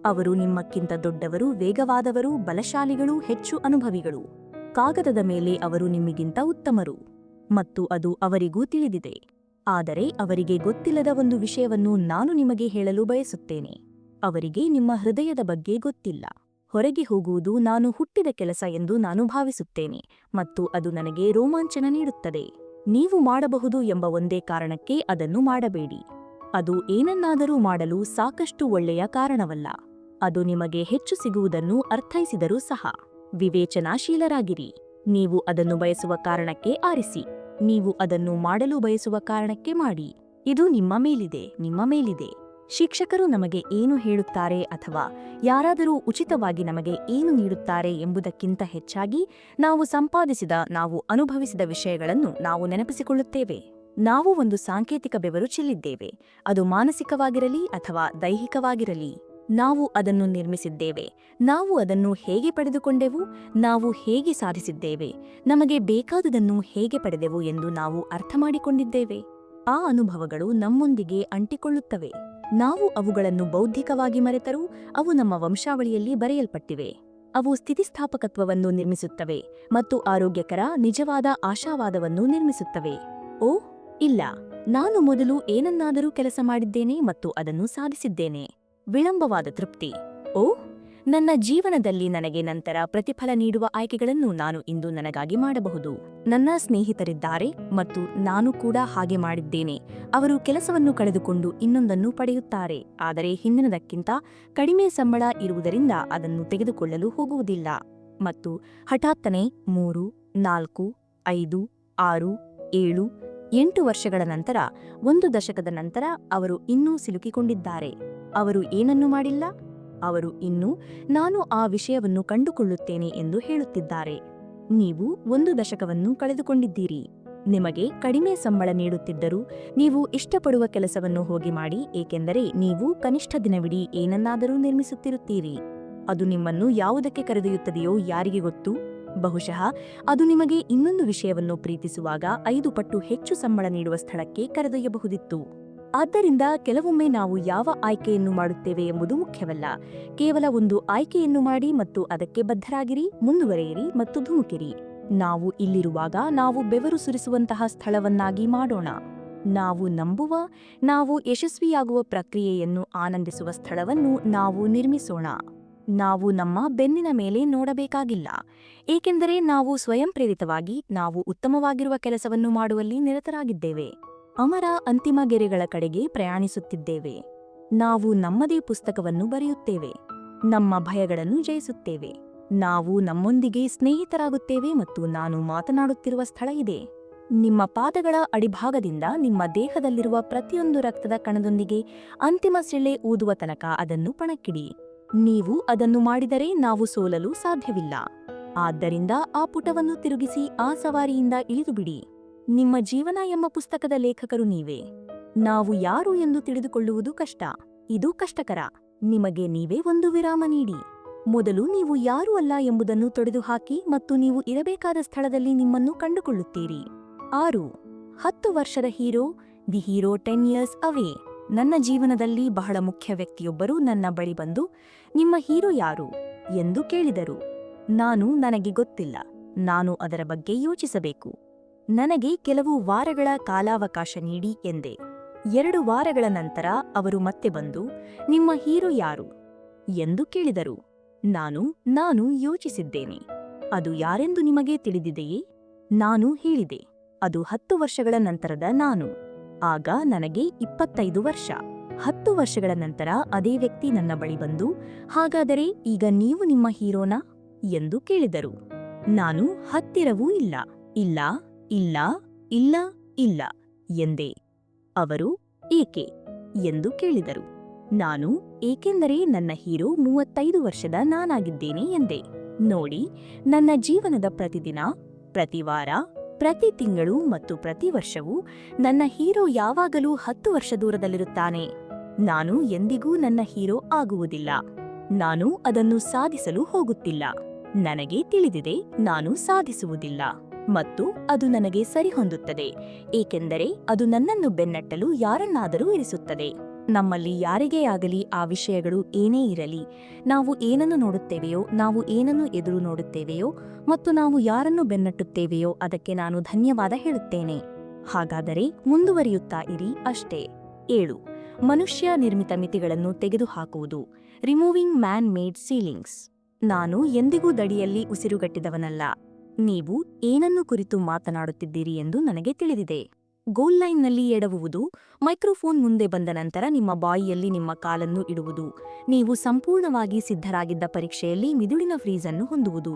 ಅವರು ನಿಮ್ಮಕ್ಕಿಂತ ದೊಡ್ಡವರು, ವೇಗವಾದವರು, ಬಲಶಾಲಿಗಳು, ಹೆಚ್ಚು ಅನುಭವಿಗಳು. ಕಾಗದದ ಮೇಲೆ ಅವರು ನಿಮಗಿಂತ ಉತ್ತಮರು. ಮತ್ತು ಅದು ಅವರಿಗೂ ತಿಳಿದಿದೆ. ಆದರೆ ಅವರಿಗೆ ಗೊತ್ತಿಲ್ಲದ ಒಂದು ವಿಷಯವನ್ನು ನಾನು ನಿಮಗೆ ಹೇಳಲು ಬಯಸುತ್ತೇನೆ. ಅವರಿಗೆ ನಿಮ್ಮ ಹೃದಯದ ಬಗ್ಗೆ ಗೊತ್ತಿಲ್ಲ. ಹೊರಗೆ ಹೋಗುವುದು ನಾನು ಹುಟ್ಟಿದ ಕೆಲಸ ಎಂದು ನಾನು ಭಾವಿಸುತ್ತೇನೆ ಮತ್ತು ಅದು ನನಗೆ ರೋಮಾಂಚನ ನೀಡುತ್ತದೆ. ನೀವು ಮಾಡಬಹುದು ಎಂಬ ಒಂದೇ ಕಾರಣಕ್ಕೆ ಅದನ್ನು ಮಾಡಬೇಡಿ. ಅದು ಏನನ್ನಾದರೂ ಮಾಡಲು ಸಾಕಷ್ಟು ಒಳ್ಳೆಯ ಕಾರಣವಲ್ಲ. ಅದು ನಿಮಗೆ ಹೆಚ್ಚು ಸಿಗುವುದನ್ನು ಅರ್ಥೈಸಿದರೂ ಸಹ. ವಿವೇಚನಾಶೀಲರಾಗಿರಿ. ನೀವು ಅದನ್ನು ಬಯಸುವ ಕಾರಣಕ್ಕೆ ಆರಿಸಿ. ನೀವು ಅದನ್ನು ಮಾಡಲು ಬಯಸುವ ಕಾರಣಕ್ಕೆ ಮಾಡಿ. ಇದು ನಿಮ್ಮ ಮೇಲಿದೆ ನಿಮ್ಮ ಮೇಲಿದೆ. ಶಿಕ್ಷಕರು ನಮಗೆ ಏನು ಹೇಳುತ್ತಾರೆ ಅಥವಾ ಯಾರಾದರೂ ಉಚಿತವಾಗಿ ನಮಗೆ ಏನು ನೀಡುತ್ತಾರೆ ಎಂಬುದಕ್ಕಿಂತ ಹೆಚ್ಚಾಗಿ ನಾವು ಸಂಪಾದಿಸಿದ, ನಾವು ಅನುಭವಿಸಿದ ವಿಷಯಗಳನ್ನು ನಾವು ನೆನಪಿಸಿಕೊಳ್ಳುತ್ತೇವೆ. ನಾವು ಒಂದು ಸಾಂಕೇತಿಕ ಬೆವರು ಚೆಲ್ಲಿದ್ದೇವೆ. ಅದು ಮಾನಸಿಕವಾಗಿರಲಿ ಅಥವಾ ದೈಹಿಕವಾಗಿರಲಿ. ನಾವು ಅದನ್ನು ನಿರ್ಮಿಸಿದ್ದೇವೆ. ನಾವು ಅದನ್ನು ಹೇಗೆ ಪಡೆದುಕೊಂಡೆವು? ನಾವು ಹೇಗೆ ಸಾಧಿಸಿದ್ದೇವೆ? ನಮಗೆ ಬೇಕಾದುದನ್ನು ಹೇಗೆ ಪಡೆದೆವು ಎಂದು ನಾವು ಅರ್ಥಮಾಡಿಕೊಂಡಿದ್ದೇವೆ. ಆ ಅನುಭವಗಳು ನಮ್ಮೊಂದಿಗೆ ಅಂಟಿಕೊಳ್ಳುತ್ತವೆ. ನಾವು ಅವುಗಳನ್ನು ಬೌದ್ಧಿಕವಾಗಿ ಮರೆತರೂ ಅವು ನಮ್ಮ ವಂಶಾವಳಿಯಲ್ಲಿ ಬರೆಯಲ್ಪಟ್ಟಿವೆ. ಅವು ಸ್ಥಿತಿಸ್ಥಾಪಕತ್ವವನ್ನು ನಿರ್ಮಿಸುತ್ತವೆ ಮತ್ತು ಆರೋಗ್ಯಕರ, ನಿಜವಾದ ಆಶಾವಾದವನ್ನು ನಿರ್ಮಿಸುತ್ತವೆ. ಓ, ಇಲ್ಲ. ನಾನು ಮೊದಲು ಏನನ್ನಾದರೂ ಕೆಲಸ ಮಾಡಿದ್ದೇನೆ ಮತ್ತು ಅದನ್ನು ಸಾಧಿಸಿದ್ದೇನೆ. ವಿಳಂಬವಾದ ತೃಪ್ತಿ. ಓ, ನನ್ನ ಜೀವನದಲ್ಲಿ ನನಗೆ ನಂತರ ಪ್ರತಿಫಲ ನೀಡುವ ಆಯ್ಕೆಗಳನ್ನು ನಾನು ಇಂದು ನನಗಾಗಿ ಮಾಡಬಹುದು. ನನ್ನ ಸ್ನೇಹಿತರಿದ್ದಾರೆ ಮತ್ತು ನಾನು ಕೂಡ ಹಾಗೆ ಮಾಡಿದ್ದೇನೆ. ಅವರು ಕೆಲಸವನ್ನು ಕಳೆದುಕೊಂಡು ಇನ್ನೊಂದನ್ನು ಪಡೆಯುತ್ತಾರೆ. ಆದರೆ ಹಿಂದಿನದಕ್ಕಿಂತ ಕಡಿಮೆ ಸಂಬಳ ಇರುವುದರಿಂದ ಅದನ್ನು ತೆಗೆದುಕೊಳ್ಳಲು ಹೋಗುವುದಿಲ್ಲ. ಮತ್ತು ಹಠಾತ್ತನೆ ಮೂರು, ನಾಲ್ಕು, ಐದು, ಆರು, ಏಳು, ಎಂಟು ವರ್ಷಗಳ ನಂತರ, ಒಂದು ದಶಕದ ನಂತರ ಅವರು ಇನ್ನೂ ಸಿಲುಕಿಕೊಂಡಿದ್ದಾರೆ. ಅವರು ಏನನ್ನೂ ಮಾಡಿಲ್ಲ. ಅವರು ಇನ್ನೂ, ನಾನು ಆ ವಿಷಯವನ್ನು ಕಂಡುಕೊಳ್ಳುತ್ತೇನೆ ಎಂದು ಹೇಳುತ್ತಿದ್ದಾರೆ. ನೀವು ಒಂದು ದಶಕವನ್ನು ಕಳೆದುಕೊಂಡಿದ್ದೀರಿ. ನಿಮಗೆ ಕಡಿಮೆ ಸಂಬಳ ನೀಡುತ್ತಿದ್ದರೂ ನೀವು ಇಷ್ಟಪಡುವ ಕೆಲಸವನ್ನು ಹೋಗಿ ಮಾಡಿ, ಏಕೆಂದರೆ ನೀವು ಕನಿಷ್ಠ ದಿನವಿಡೀ ಏನನ್ನಾದರೂ ನಿರ್ಮಿಸುತ್ತಿರುತ್ತೀರಿ. ಅದು ನಿಮ್ಮನ್ನು ಯಾವುದಕ್ಕೆ ಕರೆದೊಯ್ಯುತ್ತದೆಯೋ ಯಾರಿಗೆ ಗೊತ್ತು? ಬಹುಶಃ ಅದು ನಿಮಗೆ ಇನ್ನೊಂದು ವಿಷಯವನ್ನು ಪ್ರೀತಿಸುವಾಗ ಐದು ಪಟ್ಟು ಹೆಚ್ಚು ಸಂಬಳ ನೀಡುವ ಸ್ಥಳಕ್ಕೆ ಕರೆದೊಯ್ಯಬಹುದಿತ್ತು. ಆದ್ದರಿಂದ ಕೆಲವೊಮ್ಮೆ ನಾವು ಯಾವ ಆಯ್ಕೆಯನ್ನು ಮಾಡುತ್ತೇವೆ ಎಂಬುದು ಮುಖ್ಯವಲ್ಲ. ಕೇವಲ ಒಂದು ಆಯ್ಕೆಯನ್ನು ಮಾಡಿ ಮತ್ತು ಅದಕ್ಕೆ ಬದ್ಧರಾಗಿರಿ, ಮುಂದುವರೆಯಿರಿ ಮತ್ತು ಧುಮುಕಿರಿ. ನಾವು ಇಲ್ಲಿರುವಾಗ ನಾವು ಬೆವರು ಸುರಿಸುವಂತಹ ಸ್ಥಳವನ್ನಾಗಿ ಮಾಡೋಣ. ನಾವು ನಂಬುವ, ನಾವು ಯಶಸ್ವಿಯಾಗುವ ಪ್ರಕ್ರಿಯೆಯನ್ನು ಆನಂದಿಸುವ ಸ್ಥಳವನ್ನು ನಾವು ನಿರ್ಮಿಸೋಣ. ನಾವು ನಮ್ಮ ಬೆನ್ನಿನ ಮೇಲೆ ನೋಡಬೇಕಾಗಿಲ್ಲ. ಏಕೆಂದರೆ ನಾವು ಸ್ವಯಂ ಪ್ರೇರಿತವಾಗಿ ನಾವು ಉತ್ತಮವಾಗಿರುವ ಕೆಲಸವನ್ನು ಮಾಡುವಲ್ಲಿ ನಿರತರಾಗಿದ್ದೇವೆ. ಅಮರ ಅಂತಿಮ ಗೆರೆಗಳ ಕಡೆಗೆ ಪ್ರಯಾಣಿಸುತ್ತಿದ್ದೇವೆ. ನಾವು ನಮ್ಮದೇ ಪುಸ್ತಕವನ್ನು ಬರೆಯುತ್ತೇವೆ. ನಮ್ಮ ಭಯಗಳನ್ನು ಜಯಿಸುತ್ತೇವೆ. ನಾವು ನಮ್ಮೊಂದಿಗೆ ಸ್ನೇಹಿತರಾಗುತ್ತೇವೆ ಮತ್ತು ನಾನು ಮಾತನಾಡುತ್ತಿರುವ ಸ್ಥಳ ಇದೆ. ನಿಮ್ಮ ಪಾದಗಳ ಅಡಿಭಾಗದಿಂದ ನಿಮ್ಮ ದೇಹದಲ್ಲಿರುವ ಪ್ರತಿಯೊಂದು ರಕ್ತದ ಕಣದೊಂದಿಗೆ ಅಂತಿಮ ಸಿಳ್ಳೆ ಊದುವ ತನಕ ಅದನ್ನು ಪಣಕ್ಕಿಡಿ. ನೀವು ಅದನ್ನು ಮಾಡಿದರೆ ನಾವು ಸೋಲಲು ಸಾಧ್ಯವಿಲ್ಲ. ಆದ್ದರಿಂದ ಆ ಪುಟವನ್ನು ತಿರುಗಿಸಿ ಆ ಸವಾರಿಯಿಂದ ಇಳಿದುಬಿಡಿ. ನಿಮ್ಮ ಜೀವನ ಎಂಬ ಪುಸ್ತಕದ ಲೇಖಕರು ನೀವೇ. ನಾವು ಯಾರು ಎಂದು ತಿಳಿದುಕೊಳ್ಳುವುದು ಕಷ್ಟ. ಇದು ಕಷ್ಟಕರ. ನಿಮಗೆ ನೀವೇ ಒಂದು ವಿರಾಮ ನೀಡಿ. ಮೊದಲು ನೀವು ಯಾರು ಅಲ್ಲ ಎಂಬುದನ್ನು ತೊಡೆದುಹಾಕಿ ಮತ್ತು ನೀವು ಇರಬೇಕಾದ ಸ್ಥಳದಲ್ಲಿ ನಿಮ್ಮನ್ನು ಕಂಡುಕೊಳ್ಳುತ್ತೀರಿ. ಆರು. ಹತ್ತು ವರ್ಷದ hero, the hero ten years away. ನನ್ನ ಜೀವನದಲ್ಲಿ ಬಹಳ ಮುಖ್ಯ ವ್ಯಕ್ತಿಯೊಬ್ಬರು ನನ್ನ ಬಳಿ ಬಂದು, ನಿಮ್ಮ ಹೀರೋ ಯಾರು? ಎಂದು ಕೇಳಿದರು. ನಾನು ನನಗೆ ಗೊತ್ತಿಲ್ಲ. ನಾನು ಅದರ ಬಗ್ಗೆ ಯೋಚಿಸಬೇಕು. ನನಗೆ ಕೆಲವು ವಾರಗಳ ಕಾಲಾವಕಾಶ ನೀಡಿ ಎಂದೆ. ಎರಡು ವಾರಗಳ ನಂತರ ಅವರು ಮತ್ತೆ ಬಂದು, ನಿಮ್ಮ ಹೀರೋ ಯಾರು? ಎಂದು ಕೇಳಿದರು. ನಾನು ನಾನು ಯೋಚಿಸಿದ್ದೇನೆ. ಅದು ಯಾರೆಂದು ನಿಮಗೆ ತಿಳಿದಿದೆಯೇ? ನಾನು ಹೇಳಿದೆ. ಅದು ಹತ್ತು ವರ್ಷಗಳ ನಂತರದ ನಾನು. ಆಗ ನನಗೆ ಇಪ್ಪತ್ತೈದು ವರ್ಷ. ಹತ್ತು ವರ್ಷಗಳ ನಂತರ ಅದೇ ವ್ಯಕ್ತಿ ನನ್ನ ಬಳಿ ಬಂದು, ಹಾಗಾದರೆ ಈಗ ನೀವು ನಿಮ್ಮ ಹೀರೋನಾ? ಎಂದು ಕೇಳಿದರು. ನಾನು ಹತ್ತಿರವೂ ಇಲ್ಲ. ಇಲ್ಲ. ಇಲ್ಲ ಇಲ್ಲ ಇಲ್ಲ ಎಂದೆ. ಅವರು, ಏಕೆ? ಎಂದು ಕೇಳಿದರು. ನಾನು, ಏಕೆಂದರೆ ನನ್ನ ಹೀರೋ ಮೂವತ್ತೈದು ವರ್ಷದ ನಾನಾಗಿದ್ದೇನೆ ಎಂದೆ. ನೋಡಿ, ನನ್ನ ಜೀವನದ ಪ್ರತಿದಿನ ಪ್ರತಿವಾರ ಪ್ರತಿ ತಿಂಗಳು ಮತ್ತು ಪ್ರತಿ ವರ್ಷವೂ ನನ್ನ ಹೀರೋ ಯಾವಾಗಲೂ ಹತ್ತು ವರ್ಷ ದೂರದಲ್ಲಿರುತ್ತಾನೆ. ನಾನು ಎಂದಿಗೂ ನನ್ನ ಹೀರೋ ಆಗುವುದಿಲ್ಲ. ನಾನು ಅದನ್ನು ಸಾಧಿಸಲು ಹೋಗುತ್ತಿಲ್ಲ. ನನಗೆ ತಿಳಿದಿದೆ, ನಾನು ಸಾಧಿಸುವುದಿಲ್ಲ. ಮತ್ತು ಅದು ನನಗೆ ಸರಿಹೊಂದುತ್ತದೆ, ಏಕೆಂದರೆ ಅದು ನನ್ನನ್ನು ಬೆನ್ನಟ್ಟಲು ಯಾರನ್ನಾದರೂ ಇರಿಸುತ್ತದೆ. ನಮ್ಮಲ್ಲಿ ಯಾರಿಗೇ ಆಗಲಿ ಆ ವಿಷಯಗಳು ಏನೇ ಇರಲಿ, ನಾವು ಏನನ್ನು ನೋಡುತ್ತೇವೆಯೋ, ನಾವು ಏನನ್ನು ಎದುರು ನೋಡುತ್ತೇವೆಯೋ ಮತ್ತು ನಾವು ಯಾರನ್ನು ಬೆನ್ನಟ್ಟುತ್ತೇವೆಯೋ ಅದಕ್ಕೆ ನಾನು ಧನ್ಯವಾದ ಹೇಳುತ್ತೇನೆ. ಹಾಗಾದರೆ ಮುಂದುವರಿಯುತ್ತಾ ಇರಿ ಅಷ್ಟೇ. ಏಳು. ಮನುಷ್ಯ ನಿರ್ಮಿತ ಮಿತಿಗಳನ್ನು ತೆಗೆದುಹಾಕುವುದು. Removing man made ceilings. ನಾನು ಎಂದಿಗೂ ದಡಿಯಲ್ಲಿ ಉಸಿರುಗಟ್ಟಿದವನಲ್ಲ. ನೀವು ಏನನ್ನು ಕುರಿತು ಮಾತನಾಡುತ್ತಿದ್ದೀರಿ ಎಂದು ನನಗೆ ತಿಳಿದಿದೆ. ಗೋಲ್ ಲೈನ್ನಲ್ಲಿ ಎಡವುವುದು, ಮೈಕ್ರೋಫೋನ್ ಮುಂದೆ ಬಂದ ನಂತರ ನಿಮ್ಮ ಬಾಯಿಯಲ್ಲಿ ನಿಮ್ಮ ಕಾಲನ್ನು ಇಡುವುದು. ನೀವು ಸಂಪೂರ್ಣವಾಗಿ ಸಿದ್ಧರಾಗಿದ್ದ ಪರೀಕ್ಷೆಯಲ್ಲಿ ಮಿದುಳಿನ ಫ್ರೀಜನ್ನು ಹೊಂದುವುದು.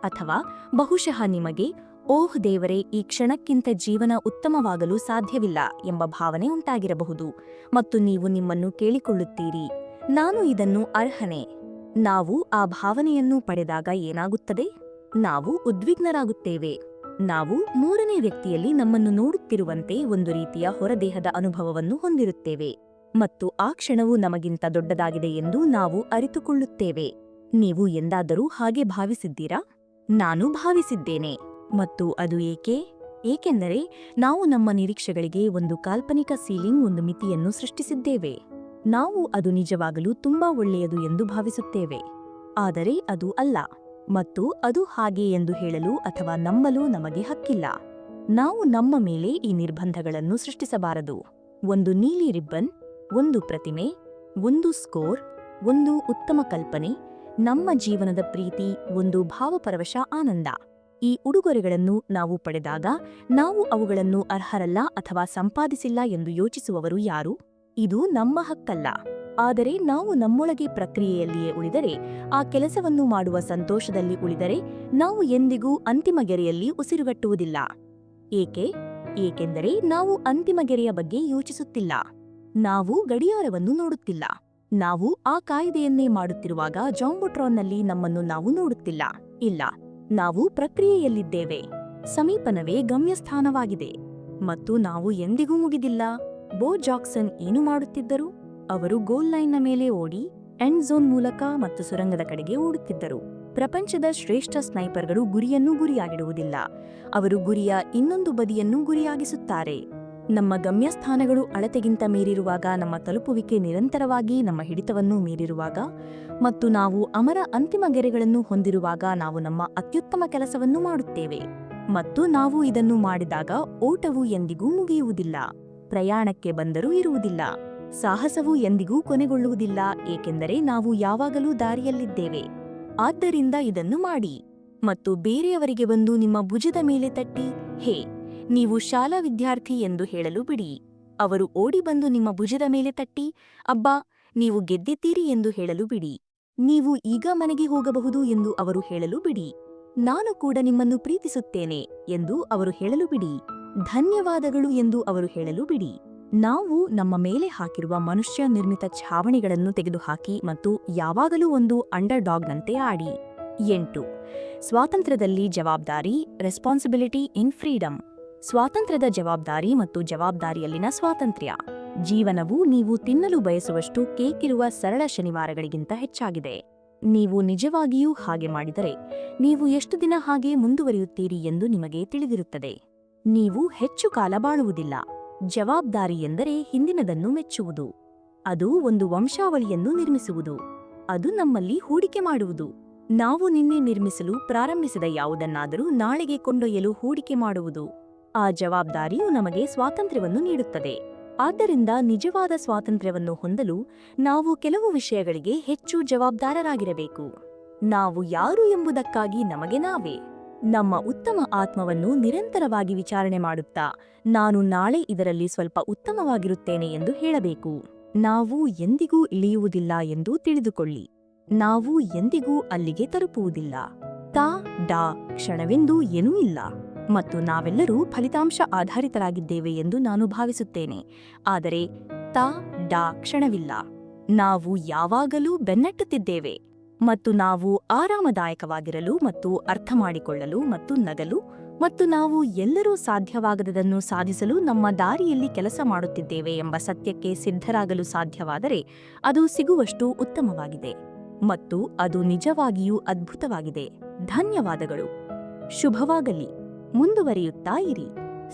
ಅಥವಾ ಬಹುಶಃ ನಿಮಗೆ, ಓಹ್ ದೇವರೇ, ಈ ಕ್ಷಣಕ್ಕಿಂತ ಜೀವನ ಉತ್ತಮವಾಗಲು ಸಾಧ್ಯವಿಲ್ಲ ಎಂಬ ಭಾವನೆ ಉಂಟಾಗಿರಬಹುದು. ಮತ್ತು ನೀವು ನಿಮ್ಮನ್ನು ಕೇಳಿಕೊಳ್ಳುತ್ತೀರಿ. ನಾನು ಇದನ್ನು ಅರ್ಹನೆ. ನಾವು ಆ ಭಾವನೆಯನ್ನು ಪಡೆದಾಗ ಏನಾಗುತ್ತದೆ? ನಾವು ಉದ್ವಿಗ್ನರಾಗುತ್ತೇವೆ. ನಾವು ಮೂರನೇ ವ್ಯಕ್ತಿಯಲ್ಲಿ ನಮ್ಮನ್ನು ನೋಡುತ್ತಿರುವಂತೆ ಒಂದು ರೀತಿಯ ಹೊರದೇಹದ ಅನುಭವವನ್ನು ಹೊಂದಿರುತ್ತೇವೆ. ಮತ್ತು ಆ ಕ್ಷಣವು ನಮಗಿಂತ ದೊಡ್ಡದಾಗಿದೆ ಎಂದು ನಾವು ಅರಿತುಕೊಳ್ಳುತ್ತೇವೆ. ನೀವು ಎಂದಾದರೂ ಹಾಗೆ ಭಾವಿಸಿದ್ದೀರಾ? ನಾನು ಭಾವಿಸಿದ್ದೇನೆ. ಮತ್ತು ಅದು ಏಕೆ? ಏಕೆಂದರೆ ನಾವು ನಮ್ಮ ನಿರೀಕ್ಷೆಗಳಿಗೆ ಒಂದು ಕಾಲ್ಪನಿಕ ಸೀಲಿಂಗ್, ಒಂದು ಮಿತಿಯನ್ನು ಸೃಷ್ಟಿಸಿದ್ದೇವೆ. ನಾವು ಅದು ನಿಜವಾಗಲು ತುಂಬಾ ಒಳ್ಳೆಯದು ಎಂದು ಭಾವಿಸುತ್ತೇವೆ. ಆದರೆ ಅದು ಅಲ್ಲ. ಮತ್ತು ಅದು ಹಾಗೆ ಎಂದು ಹೇಳಲು ಅಥವಾ ನಂಬಲು ನಮಗೆ ಹಕ್ಕಿಲ್ಲ. ನಾವು ನಮ್ಮ ಮೇಲೆ ಈ ನಿರ್ಬಂಧಗಳನ್ನು ಸೃಷ್ಟಿಸಬಾರದು. ಒಂದು ನೀಲಿ ರಿಬ್ಬನ್, ಒಂದು ಪ್ರತಿಮೆ, ಒಂದು ಸ್ಕೋರ್, ಒಂದು ಉತ್ತಮ ಕಲ್ಪನೆ, ನಮ್ಮ ಜೀವನದ ಪ್ರೀತಿ, ಒಂದು ಭಾವಪರವಶ ಆನಂದ. ಈ ಉಡುಗೊರೆಗಳನ್ನು ನಾವು ಪಡೆದಾಗ ನಾವು ಅವುಗಳನ್ನು ಅರ್ಹರಲ್ಲ ಅಥವಾ ಸಂಪಾದಿಸಿಲ್ಲ ಎಂದು ಯೋಚಿಸುವವರು ಯಾರು? ಇದು ನಮ್ಮ ಹಕ್ಕಲ್ಲ. ಆದರೆ ನಾವು ನಮ್ಮೊಳಗೆ ಪ್ರಕ್ರಿಯೆಯಲ್ಲಿಯೇ ಉಳಿದರೆ, ಆ ಕೆಲಸವನ್ನು ಮಾಡುವ ಸಂತೋಷದಲ್ಲಿ ಉಳಿದರೆ ನಾವು ಎಂದಿಗೂ ಅಂತಿಮ ಗೆರೆಯಲ್ಲಿ ಉಸಿರುಗಟ್ಟುವುದಿಲ್ಲ. ಏಕೆ? ಏಕೆಂದರೆ ನಾವು ಅಂತಿಮ ಗೆರೆಯ ಬಗ್ಗೆ ಯೋಚಿಸುತ್ತಿಲ್ಲ. ನಾವು ಗಡಿಯಾರವನ್ನು ನೋಡುತ್ತಿಲ್ಲ. ನಾವು ಆ ಕಾಯ್ದೆಯನ್ನೇ ಮಾಡುತ್ತಿರುವಾಗ ಜಾಂಬೊಟ್ರಾನ್ನಲ್ಲಿ ನಮ್ಮನ್ನು ನಾವು ನೋಡುತ್ತಿಲ್ಲ. ಇಲ್ಲ, ನಾವು ಪ್ರಕ್ರಿಯೆಯಲ್ಲಿದ್ದೇವೆ. ಸಮೀಪನವೇ ಗಮ್ಯಸ್ಥಾನವಾಗಿದೆ. ಮತ್ತು ನಾವು ಎಂದಿಗೂ ಮುಗಿದಿಲ್ಲ. ಬೋ ಜಾಕ್ಸನ್ ಏನು ಮಾಡುತ್ತಿದ್ದರು? ಅವರು ಗೋಲ್ ಲೈನ್ನ ಮೇಲೆ ಓಡಿ ಎಂಡ್ ಝೋನ್ ಮೂಲಕ ಮತ್ತು ಸುರಂಗದ ಕಡೆಗೆ ಓಡುತ್ತಿದ್ದರು. ಪ್ರಪಂಚದ ಶ್ರೇಷ್ಠ ಸ್ನೈಪರ್ಗಳು ಗುರಿಯನ್ನು ಗುರಿಯಾಗಿಡುವುದಿಲ್ಲ. ಅವರು ಗುರಿಯ ಇನ್ನೊಂದು ಬದಿಯನ್ನು ಗುರಿಯಾಗಿಸುತ್ತಾರೆ. ನಮ್ಮ ಗಮ್ಯಸ್ಥಾನಗಳು ಅಳತೆಗಿಂತ ಮೀರಿರುವಾಗ ನಮ್ಮ ತಲುಪುವಿಕೆ ನಿರಂತರವಾಗಿ ನಮ್ಮ ಹಿಡಿತವನ್ನು ಮೀರಿರುವಾಗ ಮತ್ತು ನಾವು ಅಮರ ಅಂತಿಮ ಗೆರೆಗಳನ್ನು ಹೊಂದಿರುವಾಗ ನಾವು ನಮ್ಮ ಅತ್ಯುತ್ತಮ ಕೆಲಸವನ್ನು ಮಾಡುತ್ತೇವೆ. ಮತ್ತು ನಾವು ಇದನ್ನು ಮಾಡಿದಾಗ ಓಟವು ಎಂದಿಗೂ ಮುಗಿಯುವುದಿಲ್ಲ. ಪ್ರಯಾಣಕ್ಕೆ ಬಂದರೂ ಇರುವುದಿಲ್ಲ. ಸಾಹಸವು ಎಂದಿಗೂ ಕೊನೆಗೊಳ್ಳುವುದಿಲ್ಲ, ಏಕೆಂದರೆ ನಾವು ಯಾವಾಗಲೂ ದಾರಿಯಲ್ಲಿದ್ದೇವೆ. ಆದ್ದರಿಂದ ಇದನ್ನು ಮಾಡಿ. ಮತ್ತು ಬೇರೆಯವರಿಗೆ ಬಂದು ನಿಮ್ಮ ಭುಜದ ಮೇಲೆ ತಟ್ಟಿ, ಹೇ, ನೀವು ಶಾಲಾ ವಿದ್ಯಾರ್ಥಿ ಎಂದು ಹೇಳಲು ಬಿಡಿ. ಅವರು ಓಡಿ ಬಂದು ನಿಮ್ಮ ಭುಜದ ಮೇಲೆ ತಟ್ಟಿ, ಅಬ್ಬಾ, ನೀವು ಗೆದ್ದಿದ್ದೀರಿ ಎಂದು ಹೇಳಲು ಬಿಡಿ. ನೀವು ಈಗ ಮನೆಗೆ ಹೋಗಬಹುದು ಎಂದು ಅವರು ಹೇಳಲು ಬಿಡಿ. ನಾನು ಕೂಡ ನಿಮ್ಮನ್ನು ಪ್ರೀತಿಸುತ್ತೇನೆ ಎಂದು ಅವರು ಹೇಳಲು ಬಿಡಿ. ಧನ್ಯವಾದಗಳು ಎಂದು ಅವರು ಹೇಳಲು ಬಿಡಿ. ನಾವು ನಮ್ಮ ಮೇಲೆ ಹಾಕಿರುವ ಮನುಷ್ಯ ನಿರ್ಮಿತ ಛಾವಣಿಗಳನ್ನು ತೆಗೆದುಹಾಕಿ ಮತ್ತು ಯಾವಾಗಲೂ ಒಂದು ಅಂಡರ್ ಡಾಗ್ನಂತೆ ಆಡಿ. ಎಂಟು, ಸ್ವಾತಂತ್ರ್ಯದಲ್ಲಿ ಜವಾಬ್ದಾರಿ ರೆಸ್ಪಾನ್ಸಿಬಿಲಿಟಿ ಇನ್ ಫ್ರೀಡಮ್ ಸ್ವಾತಂತ್ರ್ಯದ ಜವಾಬ್ದಾರಿ ಮತ್ತು ಜವಾಬ್ದಾರಿಯಲ್ಲಿನ ಸ್ವಾತಂತ್ರ್ಯ. ಜೀವನವು ನೀವು ತಿನ್ನಲು ಬಯಸುವಷ್ಟು ಕೇಕ್ ಇರುವ ಸರಳ ಶನಿವಾರಗಳಿಗಿಂತ ಹೆಚ್ಚಾಗಿದೆ. ನೀವು ನಿಜವಾಗಿಯೂ ಹಾಗೆ ಮಾಡಿದರೆ ನೀವು ಎಷ್ಟು ದಿನ ಹಾಗೆ ಮುಂದುವರಿಯುತ್ತೀರಿ ಎಂದು ನಿಮಗೆ ತಿಳಿದಿರುತ್ತದೆ. ನೀವು ಹೆಚ್ಚು ಕಾಲ ಬಾಳುವುದಿಲ್ಲ. ಜವಾಬ್ದಾರಿ ಎಂದರೆ ಹಿಂದಿನದನ್ನು ಮೆಚ್ಚುವುದು. ಅದು ಒಂದು ವಂಶಾವಳಿಯನ್ನು ನಿರ್ಮಿಸುವುದು. ಅದು ನಮ್ಮಲ್ಲಿ ಹೂಡಿಕೆ ಮಾಡುವುದು. ನಾವು ನಿನ್ನೆ ನಿರ್ಮಿಸಲು ಪ್ರಾರಂಭಿಸಿದ ಯಾವುದನ್ನಾದರೂ ನಾಳೆಗೆ ಕೊಂಡೊಯ್ಯಲು ಹೂಡಿಕೆ ಮಾಡುವುದು. ಆ ಜವಾಬ್ದಾರಿಯು ನಮಗೆ ಸ್ವಾತಂತ್ರ್ಯವನ್ನು ನೀಡುತ್ತದೆ. ಆದ್ದರಿಂದ ನಿಜವಾದ ಸ್ವಾತಂತ್ರ್ಯವನ್ನು ಹೊಂದಲು ನಾವು ಕೆಲವು ವಿಷಯಗಳಿಗೆ ಹೆಚ್ಚು ಜವಾಬ್ದಾರರಾಗಿರಬೇಕು. ನಾವು ಯಾರು ಎಂಬುದಕ್ಕಾಗಿ ನಮಗೆ ನಾವೇ. ನಮ್ಮ ಉತ್ತಮ ಆತ್ಮವನ್ನು ನಿರಂತರವಾಗಿ ವಿಚಾರಣೆ ಮಾಡುತ್ತಾ, ನಾನು ನಾಳೆ ಇದರಲ್ಲಿ ಸ್ವಲ್ಪ ಉತ್ತಮವಾಗಿರುತ್ತೇನೆ ಎಂದು ಹೇಳಬೇಕು. ನಾವು ಎಂದಿಗೂ ಇಳಿಯುವುದಿಲ್ಲ ಎಂದು ತಿಳಿದುಕೊಳ್ಳಿ. ನಾವು ಎಂದಿಗೂ ಅಲ್ಲಿಗೆ ತಲುಪುವುದಿಲ್ಲ. ತಾ, ಡಾ, ಕ್ಷಣವೆಂದು ಏನೂ ಇಲ್ಲ. ಮತ್ತು ನಾವೆಲ್ಲರೂ ಫಲಿತಾಂಶ ಆಧಾರಿತರಾಗಿದ್ದೇವೆ ಎಂದು ನಾನು ಭಾವಿಸುತ್ತೇನೆ. ಆದರೆ, ತಾ, ಡಾ, ಕ್ಷಣವಿಲ್ಲ. ನಾವು ಯಾವಾಗಲೂ ಬೆನ್ನಟ್ಟುತ್ತಿದ್ದೇವೆ. ಮತ್ತು ನಾವು ಆರಾಮದಾಯಕವಾಗಿರಲು ಮತ್ತು ಅರ್ಥಮಾಡಿಕೊಳ್ಳಲು ಮತ್ತು ನಗಲು ಮತ್ತು ನಾವು ಎಲ್ಲರೂ ಸಾಧ್ಯವಾಗದದನ್ನು ಸಾಧಿಸಲು ನಮ್ಮ ದಾರಿಯಲ್ಲಿ ಕೆಲಸ ಮಾಡುತ್ತಿದ್ದೇವೆ ಎಂಬ ಸತ್ಯಕ್ಕೆ ಸಿದ್ಧರಾಗಲು ಸಾಧ್ಯವಾದರೆ ಅದು ಸಿಗುವಷ್ಟು ಉತ್ತಮವಾಗಿದೆ ಮತ್ತು ಅದು ನಿಜವಾಗಿಯೂ ಅದ್ಭುತವಾಗಿದೆ. ಧನ್ಯವಾದಗಳು. ಶುಭವಾಗಲಿ. ಮುಂದುವರಿಯುತ್ತಾ ಇರಿ.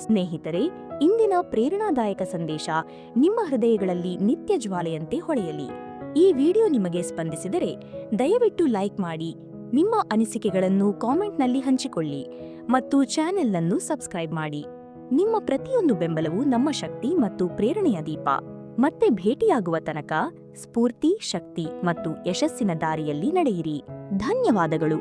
ಸ್ನೇಹಿತರೆ, ಇಂದಿನ ಪ್ರೇರಣಾದಾಯಕ ಸಂದೇಶ ನಿಮ್ಮ ಹೃದಯಗಳಲ್ಲಿ ನಿತ್ಯ ಜ್ವಾಲೆಯಂತೆ ಹೊಳೆಯಲಿ. ಈ ವಿಡಿಯೋ ನಿಮಗೆ ಸ್ಪಂದಿಸಿದರೆ ದಯವಿಟ್ಟು ಲೈಕ್ ಮಾಡಿ, ನಿಮ್ಮ ಅನಿಸಿಕೆಗಳನ್ನು ಕಾಮೆಂಟ್ನಲ್ಲಿ ಹಂಚಿಕೊಳ್ಳಿ ಮತ್ತು ಚಾನೆಲ್ ಅನ್ನು ಸಬ್ಸ್ಕ್ರೈಬ್ ಮಾಡಿ. ನಿಮ್ಮ ಪ್ರತಿಯೊಂದು ಬೆಂಬಲವು ನಮ್ಮ ಶಕ್ತಿ ಮತ್ತು ಪ್ರೇರಣೆಯ ದೀಪ. ಮತ್ತೆ ಭೇಟಿಯಾಗುವ ತನಕ ಸ್ಫೂರ್ತಿ, ಶಕ್ತಿ ಮತ್ತು ಯಶಸ್ಸಿನ ದಾರಿಯಲ್ಲಿ ನಡೆಯಿರಿ. ಧನ್ಯವಾದಗಳು.